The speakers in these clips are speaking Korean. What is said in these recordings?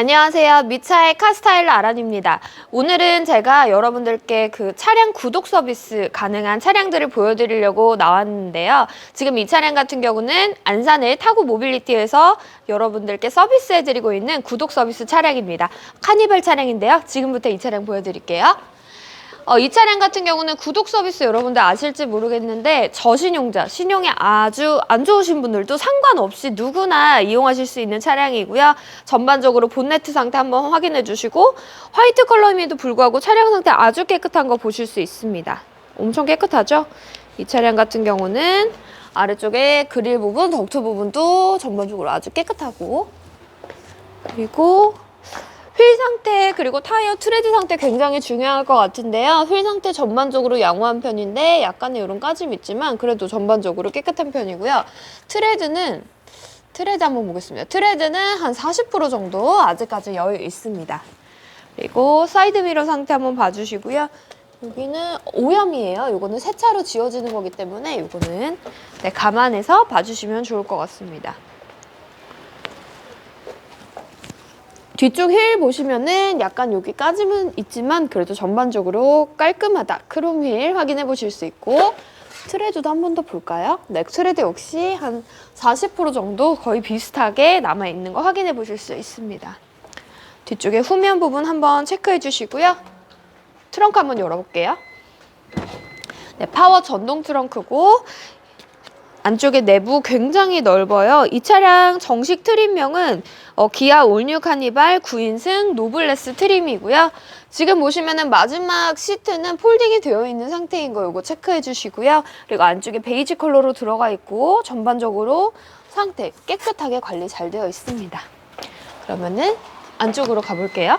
안녕하세요. 미차의 카스타일러 아란입니다. 오늘은 제가 여러분들께 그 차량 구독 서비스 가능한 차량들을 보여드리려고 나왔는데요. 지금 이 차량 같은 경우는 안산을 타고 모빌리티에서 여러분들께 서비스해드리고 있는 구독 서비스 차량입니다. 카니발 차량인데요. 지금부터 이 차량 보여드릴게요. 어, 이 차량 같은 경우는 구독 서비스 여러분들 아실지 모르겠는데 저신용자, 신용이 아주 안 좋으신 분들도 상관없이 누구나 이용하실 수 있는 차량이고요. 전반적으로 본네트 상태 한번 확인해 주시고 화이트 컬러임에도 불구하고 차량 상태 아주 깨끗한 거 보실 수 있습니다. 엄청 깨끗하죠? 이 차량 같은 경우는 아래쪽에 그릴 부분, 덕트 부분도 전반적으로 아주 깨끗하고 그리고 휠 상태 그리고 타이어 트레드 상태 굉장히 중요할 것 같은데요. 휠 상태 전반적으로 양호한 편인데 약간의 이런 까짐 있지만 그래도 전반적으로 깨끗한 편이고요. 트레드는 트레드 한번 보겠습니다. 트레드는 한 40% 정도 아직까지 여유 있습니다. 그리고 사이드 미러 상태 한번 봐주시고요. 여기는 오염이에요. 이거는 세차로 지워지는 거기 때문에 이거는 네, 감안해서 봐주시면 좋을 것 같습니다. 뒤쪽 휠 보시면은 약간 여기 까짐은 있지만 그래도 전반적으로 깔끔하다. 크롬 휠 확인해 보실 수 있고 트레드도 한 번 더 볼까요? 네, 트레드 역시 한 40% 정도 거의 비슷하게 남아 있는 거 확인해 보실 수 있습니다. 뒤쪽에 후면 부분 한번 체크해 주시고요. 트렁크 한번 열어볼게요. 네, 파워 전동 트렁크고 안쪽에 내부 굉장히 넓어요. 이 차량 정식 트림명은 어, 기아 올뉴 카니발 9인승 노블레스 트림이고요. 지금 보시면은 마지막 시트는 폴딩이 되어 있는 상태인 거 이거 체크해 주시고요. 그리고 안쪽에 베이지 컬러로 들어가 있고 전반적으로 상태 깨끗하게 관리 잘 되어 있습니다. 그러면은 안쪽으로 가볼게요.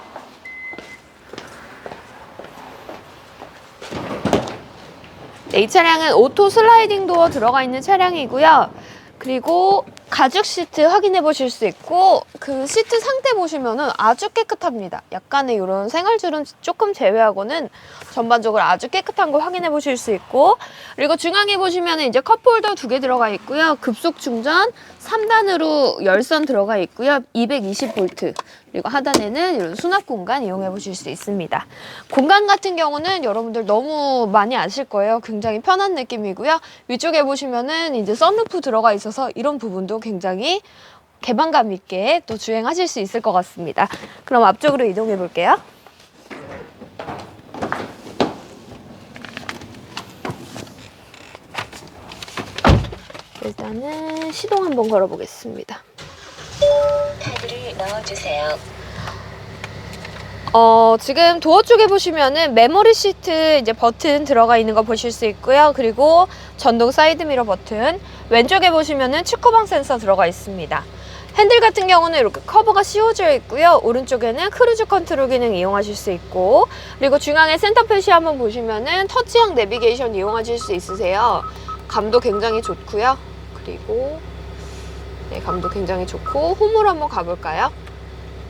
네, 이 차량은 오토 슬라이딩 도어 들어가 있는 차량이고요. 그리고 가죽 시트 확인해 보실 수 있고 그 시트 상태 보시면은 아주 깨끗합니다. 약간의 이런 생활줄은 조금 제외하고는 전반적으로 아주 깨끗한 걸 확인해 보실 수 있고 그리고 중앙에 보시면은 이제 컵홀더 두 개 들어가 있고요. 급속 충전 3단으로 열선 들어가 있고요. 220V 그리고 하단에는 이런 수납 공간 이용해 보실 수 있습니다. 공간 같은 경우는 여러분들 너무 많이 아실 거예요. 굉장히 편한 느낌이고요. 위쪽에 보시면은 이제 썬루프 들어가 있어서 이런 부분도 굉장히 개방감 있게 또 주행하실 수 있을 것 같습니다. 그럼 앞쪽으로 이동해 볼게요. 일단은 시동 한번 걸어 보겠습니다. 카드를 넣어주세요. 어, 지금 도어 쪽에 보시면은 메모리 시트 이제 버튼 들어가 있는 거 보실 수 있고요. 그리고 전동 사이드 미러 버튼. 왼쪽에 보시면은 축구방 센서 들어가 있습니다. 핸들 같은 경우는 이렇게 커버가 씌워져 있고요. 오른쪽에는 크루즈 컨트롤 기능 이용하실 수 있고, 그리고 중앙에 센터 표시 한번 보시면은 터치형 내비게이션 이용하실 수 있으세요. 감도 굉장히 좋고요. 그리고 네, 감도 굉장히 좋고 홈으로 한번 가볼까요?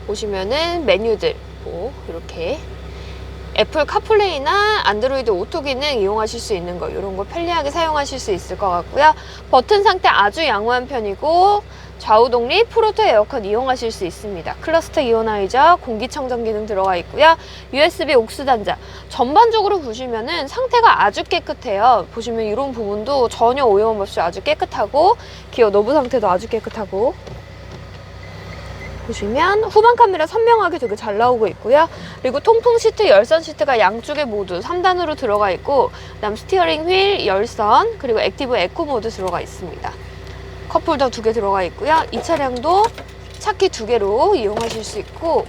보시면은 메뉴들 뭐 이렇게 애플 카플레이나 안드로이드 오토 기능 이용하실 수 있는 거 이런 거 편리하게 사용하실 수 있을 것 같고요. 버튼 상태 아주 양호한 편이고 좌우 독립 프로토 에어컨 이용하실 수 있습니다. 클러스터 이오나이저 공기청정 기능 들어가 있고요. USB 옥스 단자 전반적으로 보시면은 상태가 아주 깨끗해요. 보시면 이런 부분도 전혀 오염 없이 아주 깨끗하고 기어 노브 상태도 아주 깨끗하고 보시면 후방 카메라 선명하게 되게 잘 나오고 있고요. 그리고 통풍 시트, 열선 시트가 양쪽에 모두 3단으로 들어가 있고 그다음 스티어링 휠, 열선, 그리고 액티브 에코 모드 들어가 있습니다. 컵홀더 두 개 들어가 있고요. 이 차량도 차키 두 개로 이용하실 수 있고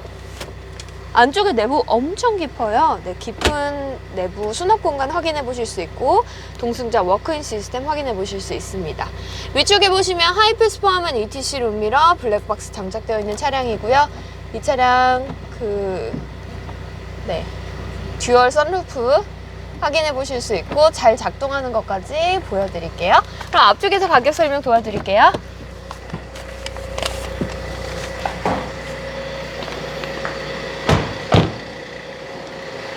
안쪽에 내부 엄청 깊어요. 네, 깊은 내부 수납 공간 확인해 보실 수 있고 동승자 워크인 시스템 확인해 보실 수 있습니다. 위쪽에 보시면 하이패스 포함한 ETC 룸미러 블랙박스 장착되어 있는 차량이고요. 이 차량 그 네. 듀얼 선루프 확인해 보실 수 있고 잘 작동하는 것까지 보여드릴게요. 그럼 앞쪽에서 가격 설명 도와드릴게요.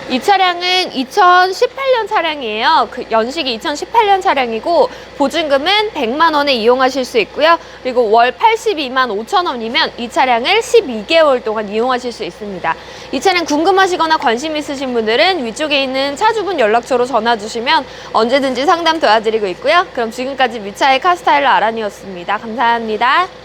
이 차량은 2018년 차량이에요. 그 연식이 2018년 차량이고 보증금은 100만 원에 이용하실 수 있고요. 그리고 월 82만 5천 원이면 이 차량을 12개월 동안 이용하실 수 있습니다. 이 차량 궁금하시거나 관심 있으신 분들은 위쪽에 있는 차주분 연락처로 전화 주시면 언제든지 상담 도와드리고 있고요. 그럼 지금까지 미차의 카스타일러 아란이었습니다. 감사합니다.